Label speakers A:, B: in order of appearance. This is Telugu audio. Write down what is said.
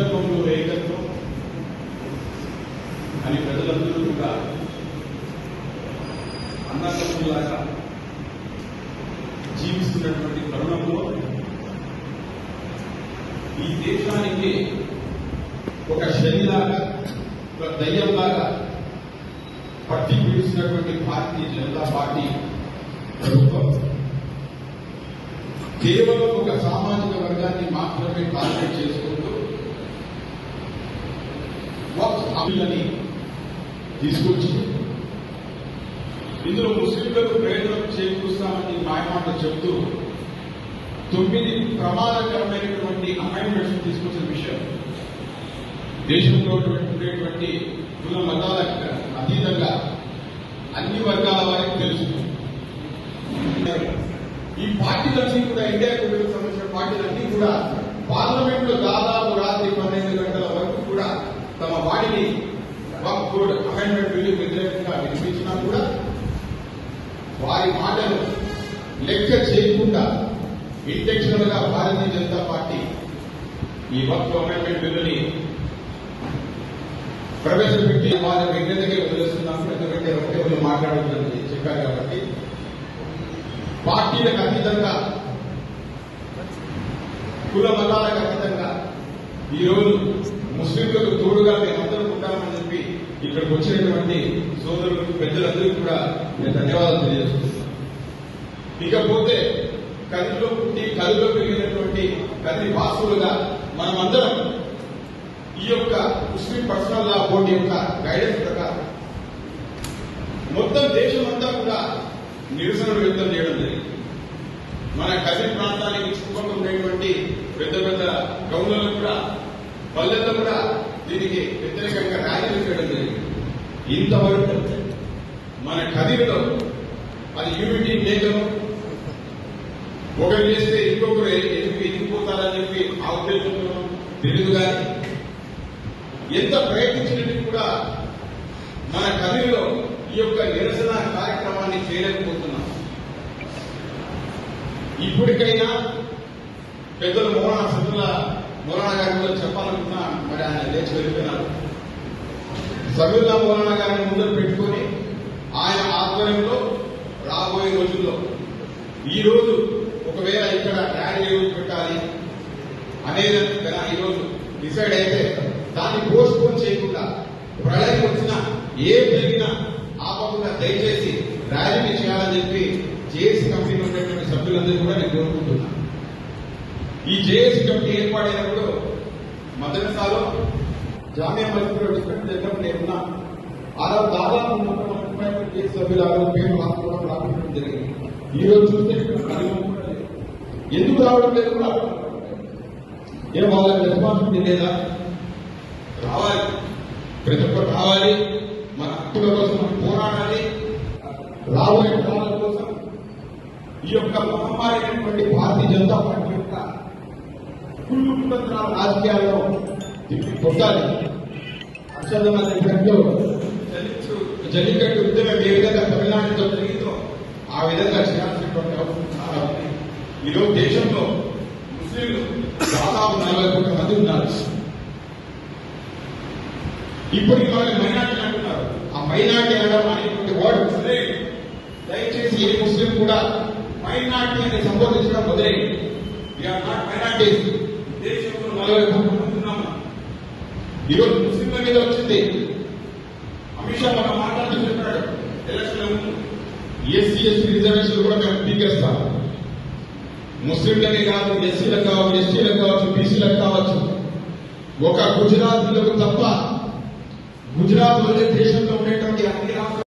A: ఏకత్వంలో ఏకత్వం అని ప్రజలందరూ కూడా అన్నదమ్ములాగా జీవిస్తున్నటువంటి తరుణంలో ఈ దేశానికి ఒక శనిలాగా ఒక దయ్యంలాగా పట్టి పీడిస్తున్నటువంటి భారతీయ జనతా పార్టీ ప్రభుత్వం కేవలం ఒక సామాజిక వర్గాన్ని మాత్రమే టార్గెట్ చేసుకుంటూ వక్ఫ్ తీసుకొచ్చి ఇందులో ముస్లింలకు ప్రయోజనం చేకూరుస్తామని మాయమాట చెబుతూ తొమ్మిది ప్రమాదకరమైనటువంటి అమెండ్మెంట్స్ తీసుకొచ్చిన విషయం. దేశంలో ఉండేటువంటి కుల మతాలకు అతీతంగా అన్ని వర్గాల వారికి తెలుసు. ఈ పార్టీలన్నీ కూడా ఇండియా కూటమికి సంబంధించిన పార్టీలన్నీ కూడా పార్లమెంట్లో దాదాపు రాత్రి పన్నెండు గంటల వరకు కూడా తమ వాడిని వక్ కోడ్ అమెండ్మెంట్ బిల్లు వ్యతిరేకంగా వినిపించినా కూడా వారి మాటలు లెక్క చేయకుండా ఇంటెన్షనల్గా భారతీయ జనతా పార్టీ ఈ వక్ అమెండ్మెంట్ బిల్లుని ప్రవేశపెట్టి వారి విజ్ఞతకి వదిలేస్తున్నాం. ఎందుకంటే ఒకటే వాళ్ళు మాట్లాడుతుందని చెప్పారు కాబట్టి పార్టీలకు అతీతంగా కుల మతాలకు అతీతంగా ఈరోజు ముస్లింలకు తోడుగా మేమందరం ఉంటామని చెప్పి ఇక్కడికి వచ్చినటువంటి సోదరులకు పెద్దలందరికీ కూడా నేను ధన్యవాదాలు తెలియజేస్తున్నాను. ఇకపోతే కదిలో పుట్టి కదిలో పెరిగినటువంటి కది వాసులుగా మనమందరం ఈ యొక్క ముస్లిం పర్సనల్ లా బోర్డు యొక్క గైడెన్స్ ప్రకారం మొత్తం అంతా కూడా నిరసనలు వ్యక్తం చేయడం జరిగింది. మన కజిన్ ప్రాంతానికి చుట్టుపక్కల ఉండేటువంటి పెద్ద పెద్ద గౌన్లలో కూడా పల్లెల్లో కూడా దీనికి వ్యతిరేకంగా ర్యాలీలు చేయడం జరిగింది. ఇంతవరకు మన కదిరిలో అది యూనిటీ లేఖను ఒకరు చేస్తే ఇంకొకరు ఎందుకు ఎదిగిపోతారని చెప్పి ఆ ఉద్దేశంలో తెలియదు కానీ ఎంత ప్రయత్నించినట్టు కూడా మన కదిరిలో ఈ యొక్క నిరసన కార్యక్రమాన్ని చేయలేకపోతున్నాం. ఇప్పటికైనా పెద్దలు మోహన సభ్యుల మౌలానా గారి ముందు చెప్పాలనుకున్నా మరి ఆయన లేచి వెళ్ళిపోయినారు సమీర్లా మౌలానా గారిని ముందు పెట్టుకొని ఆయన ఆధ్వర్యంలో రాబోయే రోజుల్లో ఈ రోజు ఒకవేళ ఇక్కడ ర్యాలీ రోజు పెట్టాలి అనేది కనుక ఈ రోజు డిసైడ్ అయితే దాన్ని పోస్ట్ పోన్ చేయకుండా ప్రళయం వచ్చినా ఏం జరిగినా ఆపకుండా దయచేసి ర్యాలీని చేయాలని చెప్పి జేఏసీ కమిటీలో ఉండేటువంటి సభ్యులందరూ కూడా నేను కోరుకుంటున్నాను ఈ జేఏసీ కమిటీ ఏర్పాటైనప్పుడు మదరసాలో జామియా మసీదులో డిస్కషన్ దగ్గర నేనున్నా. ఆ దాదాపు ముప్పై ముప్పై సభ్యులు ఆరు పేరు రాసుకోవడం రాకపోవడం జరిగింది. ఈ రోజు చూస్తే ఎందుకు రావడం లేదు కూడా? ఏం వాళ్ళకి రెస్పాన్సిబిలిటీ లేదా? రావాలి. ప్రతి ఒక్కరు రావాలి. మన హక్కుల కోసం మనం పోరాడాలి. రాబోయే కాలం కోసం ఈ యొక్క మహమ్మారి అయినటువంటి భారతీయ జనతా పార్టీ యొక్క కుళ్ళు కుతంత్రాల రాజకీయాల్లో తిప్పి కొట్టాలి. అక్షరణ చెప్పినట్టు జల్లికట్టు జల్లికట్టు ఉద్యమం ఏ విధంగా తమిళనాడుతో జరిగిందో ఆ విధంగా చేయాల్సినటువంటి అవసరం ఈరోజు దేశంలో ముస్లింలు దాదాపు నలభై కోట్ల మంది ఉన్నారు. ఇప్పుడు వాళ్ళని మైనార్టీ అంటున్నారు. ఆ మైనార్టీ అనడం అనేటువంటి వర్డ్ ముస్లిం. దయచేసి ఏ ముస్లిం కూడా మైనార్టీ అని సంబోధించడం మొదలైంది వీఆర్ నాట్ మైనార్టీస్ దేశంలో నలభై కోట్ల మంది ఉన్నాము ఈరోజు ముస్లింల మీద వచ్చింది అమిత్ షా మన మాట్లాడుతూ చెప్పాడు ఎలక్షన్ ఎస్సీ ఎస్టీ రిజర్వేషన్ కూడా మేము పీకేస్తాం ముస్లింలకే కాదు ఎస్సీలకు కావచ్చు ఎస్టీలకు కావచ్చు బీసీలకు కావచ్చు ఒక గుజరాతీలకు తప్ప గుజరాత్ వల్లే దేశంలో ఉండేటువంటి అన్ని రాష్ట్రాలు